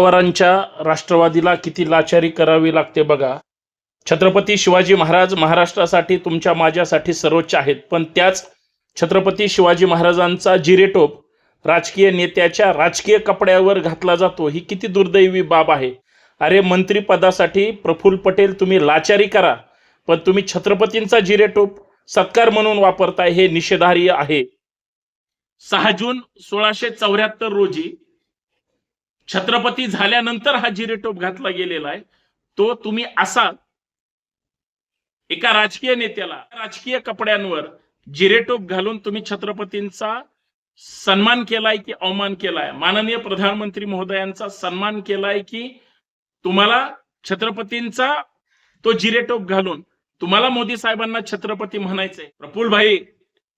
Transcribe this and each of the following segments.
पवारांच्या राष्ट्रवादीला किती लाचारी करावी लागते बघा. छत्रपती शिवाजी महाराज महाराष्ट्रासाठी तुमच्या माझ्यासाठी सर्वोच्च आहेत. पण त्याच छत्रपती शिवाजी महाराजांचा जिरेटोप राजकीय नेत्याच्या राजकीय कपड्यावर घातला जातो. ही किती दुर्दैवी बाब आहे. अरे मंत्रिपदासाठी प्रफुल्ल पटेल तुम्ही लाचारी करा. पण तुम्ही छत्रपतींचा जिरेटोप सत्कार म्हणून वापरताय हे निषेधार्ह आहे. सहा जून सोळाशे चौऱ्याहत्तर रोजी छत्रपती झाल्यानंतर हा जिरेटोप घातला गेलेला आहे. तो तुम्ही असा एका राजकीय नेत्याला राजकीय कपड्यांवर जिरेटोप घालून तुम्ही छत्रपतींचा सन्मान केलाय की अवमान केलाय? माननीय प्रधानमंत्री महोदयांचा सन्मान केलाय की तुम्हाला छत्रपतींचा तो जिरेटोप घालून तुम्हाला मोदी साहेबांना छत्रपती म्हणायचंय? प्रफुल्ल भाई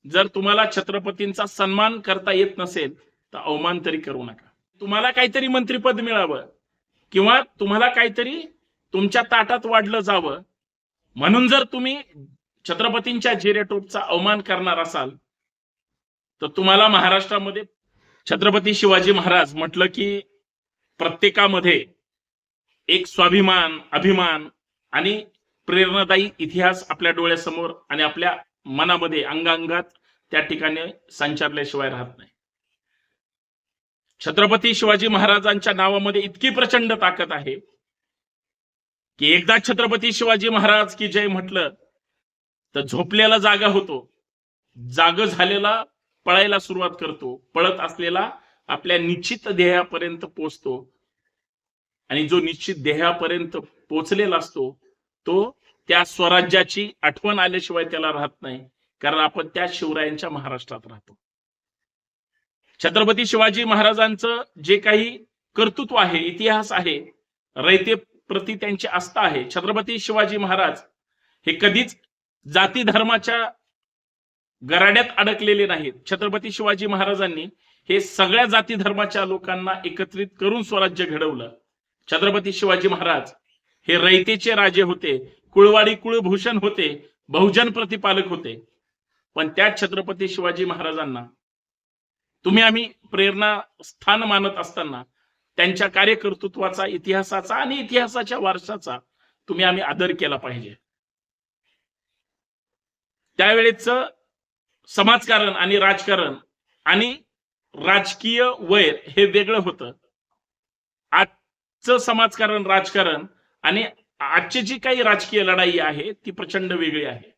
जर तुम्हाला छत्रपतींचा सन्मान करता येत नसेल तर अवमान तरी करू नका. तुम्हाला काहीतरी मंत्रीपद मिळावं किंवा तुम्हाला काहीतरी तुमच्या ताटात वाढलं जावं. म्हणून जर तुम्ही छत्रपतींच्या जिरेटोपचा अवमान करणार असाल तर तुम्हाला महाराष्ट्रामध्ये छत्रपती शिवाजी महाराज म्हटलं की प्रत्येकामध्ये एक स्वाभिमान अभिमान आणि प्रेरणादायी इतिहास आपल्या डोळ्यासमोर आणि आपल्या मनामध्ये अंगांगात त्या ठिकाणी संचारल्याशिवाय राहत नाही. छत्रपती शिवाजी महाराजांच्या नावामध्ये इतकी प्रचंड ताकद आहे की एकदा छत्रपती शिवाजी महाराज की जय म्हटलं तर झोपलेला जागा होतो. जाग झालेला पळायला सुरुवात करतो. पळत असलेला आपल्या निश्चित ध्येयापर्यंत पोचतो. आणि जो निश्चित ध्येयापर्यंत पोचलेला असतो तो त्या स्वराज्याची आठवण आल्याशिवाय त्याला राहत नाही. कारण आपण त्या शिवरायांच्या महाराष्ट्रात राहतो. छत्रपती शिवाजी महाराजांचं जे काही कर्तृत्व आहे इतिहास आहे रयते प्रती त्यांची आस्था आहे. छत्रपती शिवाजी महाराज हे कधीच जाती धर्माच्या गराड्यात अडकलेले नाहीत. छत्रपती शिवाजी महाराजांनी हे सगळ्या जाती धर्माच्या लोकांना एकत्रित करून स्वराज्य घडवलं. छत्रपती शिवाजी महाराज हे रयतेचे राजे होते कुळवाडी कुळभूषण होते बहुजन प्रतिपालक होते. पण त्या छत्रपती शिवाजी महाराजांना तुम्ही आम्ही प्रेरणा स्थान मानत असताना त्यांच्या कार्यकर्तृत्वाचा इतिहासाचा आणि इतिहासाच्या वारसाचा तुम्ही आम्ही आदर केला पाहिजे. त्यावेळेच समाजकारण आणि राजकारण आणि राजकीय वैर हे वेगळं होतं. आजचं समाजकारण राजकारण आणि आजची जी काही राजकीय लढाई आहे ती प्रचंड वेगळी आहे.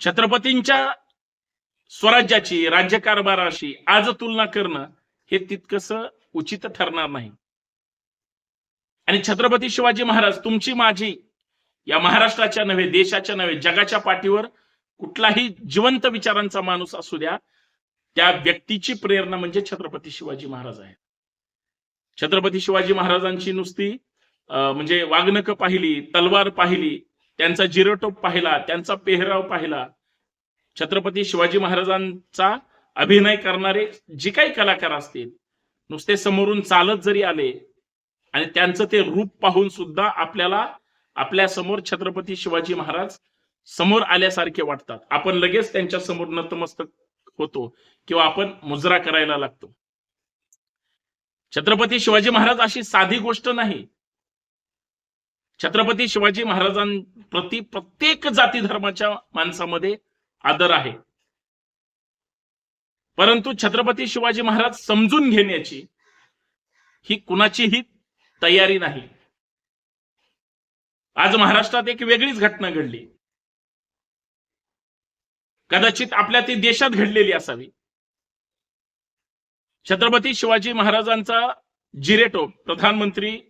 छत्रपतींच्या स्वराज्याची राज्यकारभाराशी आज तुलना करणं हे तितकस उचित ठरणार नाही. आणि छत्रपती शिवाजी महाराज तुमची माझी या महाराष्ट्राच्या नव्हे देशाच्या नव्हे जगाच्या पाठीवर कुठलाही जिवंत विचारांचा माणूस असू द्या त्या व्यक्तीची प्रेरणा म्हणजे छत्रपती शिवाजी महाराज आहेत. छत्रपती शिवाजी महाराजांची नुसती अं, म्हणजे वागणकं पाहिली तलवार पाहिली त्यांचा जिरटोप पाहिला त्यांचा पेहराव पाहिला छत्रपती शिवाजी महाराजांचा अभिनय करणारे जे काही कलाकार असतील नुसते समोरून चालत जरी आले आणि त्यांचं ते रूप पाहून सुद्धा आपल्याला आपल्यासमोर छत्रपती शिवाजी महाराज समोर आल्यासारखे वाटतात. आपण लगेच त्यांच्यासमोर नतमस्तक होतो किंवा आपण मुजरा करायला लागतो. छत्रपती शिवाजी महाराज अशी साधी गोष्ट नाही. छत्रपती शिवाजी महाराजांप्रती प्रत्येक जाती धर्माच्या माणसामध्ये आदर आहे. परंतु छत्रपती शिवाजी महाराज समजून घेण्याची ही कुणाचीही तयारी नाही. आज महाराष्ट्रात एक वेगळीच घटना घडली. कदाचित आपल्या ती देशात घडलेली असावी. छत्रपती शिवाजी महाराजांचा जिरेटोप प्रधानमंत्री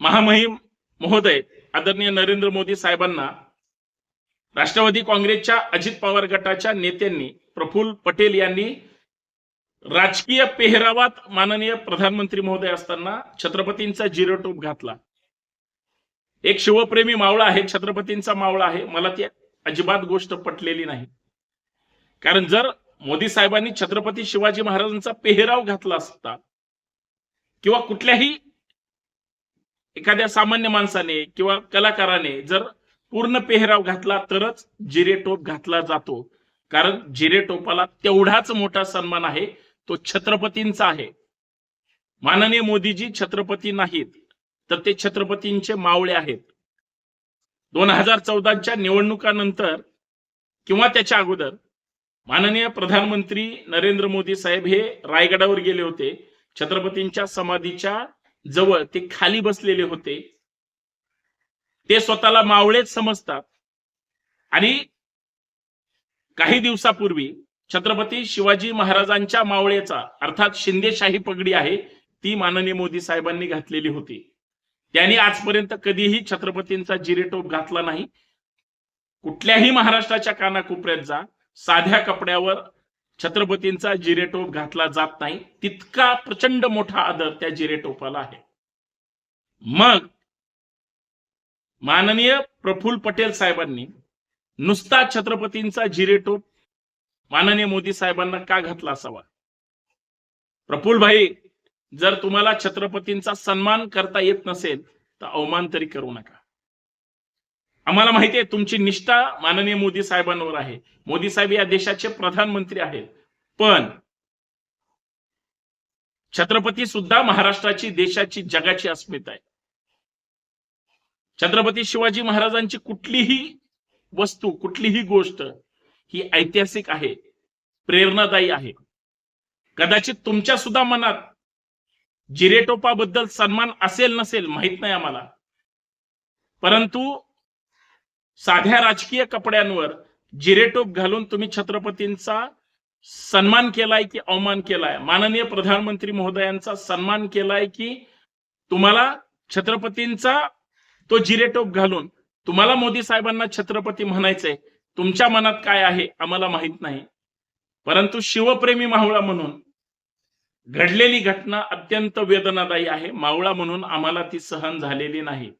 महामहिम महोदय आदरणीय नरेंद्र मोदी साहेबांना राष्ट्रवादी काँग्रेसच्या अजित पवार गटाच्या नेत्यांनी प्रफुल्ल पटेल यांनी राजकीय पेहरावात माननीय प्रधानमंत्री महोदय असताना छत्रपतींचा जिरोटोप घातला. एक शिवप्रेमी मावळा आहे छत्रपतींचा मावळा आहे मला ती अजिबात गोष्ट पटलेली नाही. कारण जर मोदी साहेबांनी छत्रपती शिवाजी महाराजांचा पेहराव घातला असता किंवा कुठल्याही एखाद्या सामान्य माणसाने किंवा कलाकाराने जर पूर्ण पेहराव घातला तरच जिरेटोप घातला जातो. कारण जिरेटोपाला तेवढाच मोठा सन्मान आहे तो छत्रपतींचा आहे. माननीय मोदीजी छत्रपती नाहीत तर ते छत्रपतींचे मावळे आहेत. दोन हजार चौदाच्या निवडणुकानंतर किंवा त्याच्या अगोदर माननीय प्रधानमंत्री नरेंद्र मोदी साहेब हे रायगडावर गेले होते. छत्रपतींच्या समाधीच्या जवळ ते खाली बसलेले होते. ते स्वतःला मावळेच समजतात. आणि काही दिवसापूर्वी छत्रपती शिवाजी महाराजांच्या मावळेचा अर्थात शिंदेशाही पगडी आहे ती माननीय मोदी साहेबांनी घातलेली होती. त्यांनी आजपर्यंत कधीही छत्रपतींचा जिरेटोप घातला नाही. कुठल्याही महाराष्ट्राच्या कानाकोपऱ्यात जा साध्या कपड्यावर छत्रपतींचा जिरेटोप घातला जात नाही. तितका प्रचंड मोठा आदर त्या जिरेटोपाला आहे. मग माननीय प्रफुल्ल पटेल साहेबांनी नुसता छत्रपतींचा जिरेटोप माननीय मोदी साहेबांना का घातला असावा? प्रफुल भाई जर तुम्हाला छत्रपतींचा सन्मान करता येत नसेल तर अवमान तरी करू नका. आम्हाला माहिती आहे तुमची निष्ठा माननीय मोदी साहेबांवर आहे. मोदी साहेब या देशाचे प्रधानमंत्री आहेत. पण छत्रपती सुद्धा महाराष्ट्राची देशाची जगाची अस्मिता आहे. छत्रपती शिवाजी महाराजांची कुठलीही वस्तू कुठलीही गोष्ट ही ऐतिहासिक आहे प्रेरणादायी आहे. कदाचित तुमच्या सुद्धा मनात जिरेटोपाबद्दल सन्मान असेल नसेल माहीत नाही आम्हाला. परंतु साध्या राजकीय कपड्यांवर जिरेटोप घालून तुम्ही छत्रपतींचा सन्मान केलाय की अवमान केलाय? माननीय प्रधानमंत्री महोदयांचा सन्मान केलाय की तुम्हाला छत्रपतींचा तो जिरेटोप घालून तुम्हाला मोदी साहेबांना छत्रपती म्हणायचंय तुमच्या मनात काय आहे आम्हाला माहीत नाही. परंतु शिवप्रेमी मावळा म्हणून घडलेली घटना अत्यंत वेदनादायी आहे. मावळा म्हणून आम्हाला ती सहन झालेली नाही.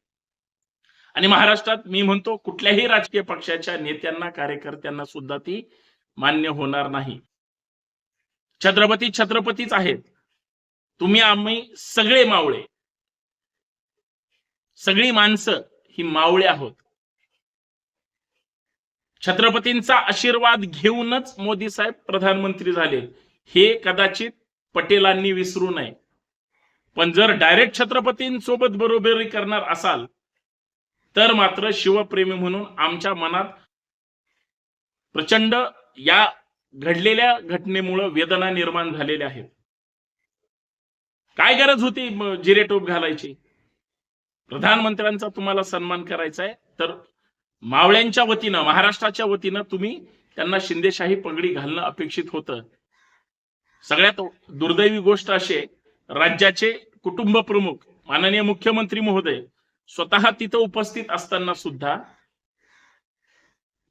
आणि महाराष्ट्रात मी म्हणतो कुठल्याही राजकीय पक्षाच्या नेत्यांना कार्यकर्त्यांना सुद्धा ती मान्य होणार नाही. छत्रपती छत्रपतीच आहेत. तुम्ही आम्ही सगळे मावळे. सगळी माणसं ही मावळे आहोत. छत्रपतींचा आशीर्वाद घेऊनच मोदी साहेब प्रधानमंत्री झाले. हे कदाचित पटेलांनी विसरू नये. पण जर डायरेक्ट छत्रपतींसोबत बरोबरी करणार असाल तर मात्र शिवप्रेमी म्हणून आमच्या मनात प्रचंड या घडलेल्या घटनेमुळे वेदना निर्माण झालेल्या आहेत. काय गरज होती जिरेटोप घालायची? प्रधानमंत्र्यांचा तुम्हाला सन्मान करायचा आहे. तर मावळ्यांच्या वतीनं महाराष्ट्राच्या वतीनं तुम्ही त्यांना शिंदेशाही पगडी घालणं अपेक्षित होतं. सगळ्यात दुर्दैवी गोष्ट अशी राज्याचे कुटुंब प्रमुख माननीय मुख्यमंत्री महोदय स्वतः तिथं उपस्थित असताना सुद्धा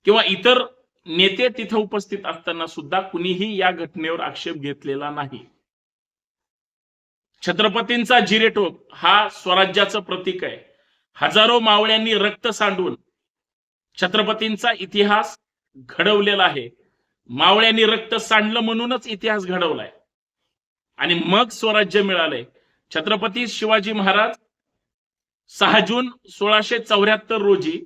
किंवा इतर नेते तिथं उपस्थित असताना सुद्धा कुणीही या घटनेवर आक्षेप घेतलेला नाही. छत्रपतींचा जिरेटोप हा स्वराज्याचं प्रतीक आहे. हजारो मावळ्यांनी रक्त सांडून छत्रपतींचा इतिहास घडवलेला आहे. मावळ्यांनी रक्त सांडलं म्हणूनच इतिहास घडवलाय. आणि मग स्वराज्य मिळालंय. छत्रपती शिवाजी महाराज सहा जून सोळाशे चौऱ्याहत्तर रोजी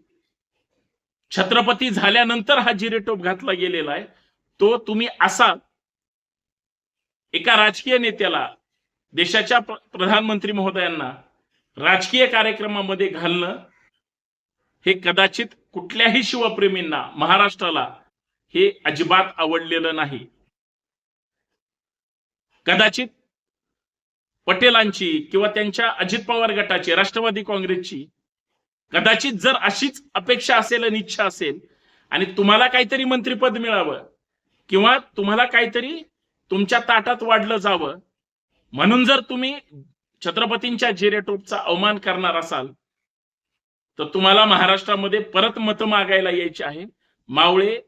छत्रपती झाल्यानंतर हा जिरेटोप घातला गेलेला आहे. तो तुम्ही असा एका राजकीय नेत्याला देशाच्या प्रधानमंत्री महोदयांना राजकीय कार्यक्रमामध्ये घालणं हे कदाचित कुठल्याही शिवप्रेमींना महाराष्ट्राला हे अजिबात आवडलेलं नाही. कदाचित पटेलांची किंवा त्यांच्या अजित पवार गटाची राष्ट्रवादी काँग्रेसची कदाचित जर अशीच अपेक्षा असेल आणि इच्छा असेल आणि तुम्हाला काहीतरी मंत्रिपद मिळावं किंवा तुम्हाला काहीतरी तुमच्या ताटात वाढलं जावं म्हणून जर तुम्ही छत्रपतींच्या जिरेटोपचा अवमान करणार असाल तर तुम्हाला महाराष्ट्रामध्ये परत मतं मागायला यायची आहे. मावळे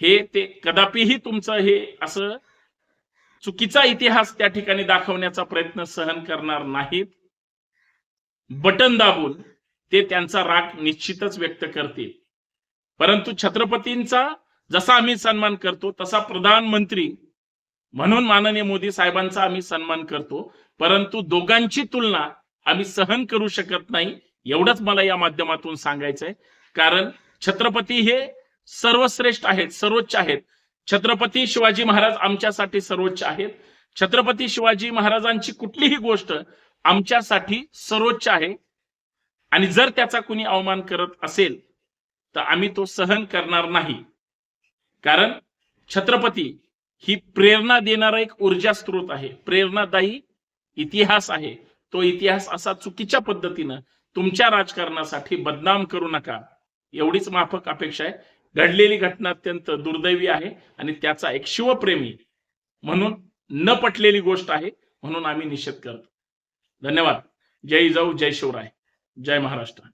हे ते कदापिही तुमचं हे असं चुकीचा इतिहास त्या ठिकाणी दाखवण्याचा प्रयत्न सहन करणार नाहीत. बटन दाबून ते त्यांचा राग निश्चितच व्यक्त करतील. परंतु छत्रपतींचा जसा आम्ही सन्मान करतो तसा प्रधानमंत्री म्हणून माननीय मोदी साहेबांचा आम्ही सन्मान करतो. परंतु दोघांची तुलना आम्ही सहन करू शकत नाही एवढंच मला या माध्यमातून सांगायचंय. कारण छत्रपती हे सर्वश्रेष्ठ आहेत सर्वोच्च आहेत. छत्रपती शिवाजी महाराज आमच्यासाठी सर्वोच्च आहेत. छत्रपती शिवाजी महाराजांची कुठलीही गोष्ट आमच्यासाठी सर्वोच्च आहे. आणि जर त्याचा कुणी अवमान करत असेल तर आम्ही तो सहन करणार नाही. कारण छत्रपती ही प्रेरणा देणारा एक ऊर्जा स्रोत आहे. प्रेरणादायी इतिहास आहे. तो इतिहास असा चुकीच्या पद्धतीनं तुमच्या राजकारणासाठी बदनाम करू नका. एवढीच माफक अपेक्षा आहे. घडलेली घटना अत्यंत दुर्दैवी आहे आणि त्याचा एक शिवप्रेमी म्हणून न पटलेली गोष्ट आहे म्हणून आम्ही निषेध करतो. धन्यवाद. जय जाऊ जय शिवराय. जय महाराष्ट्र.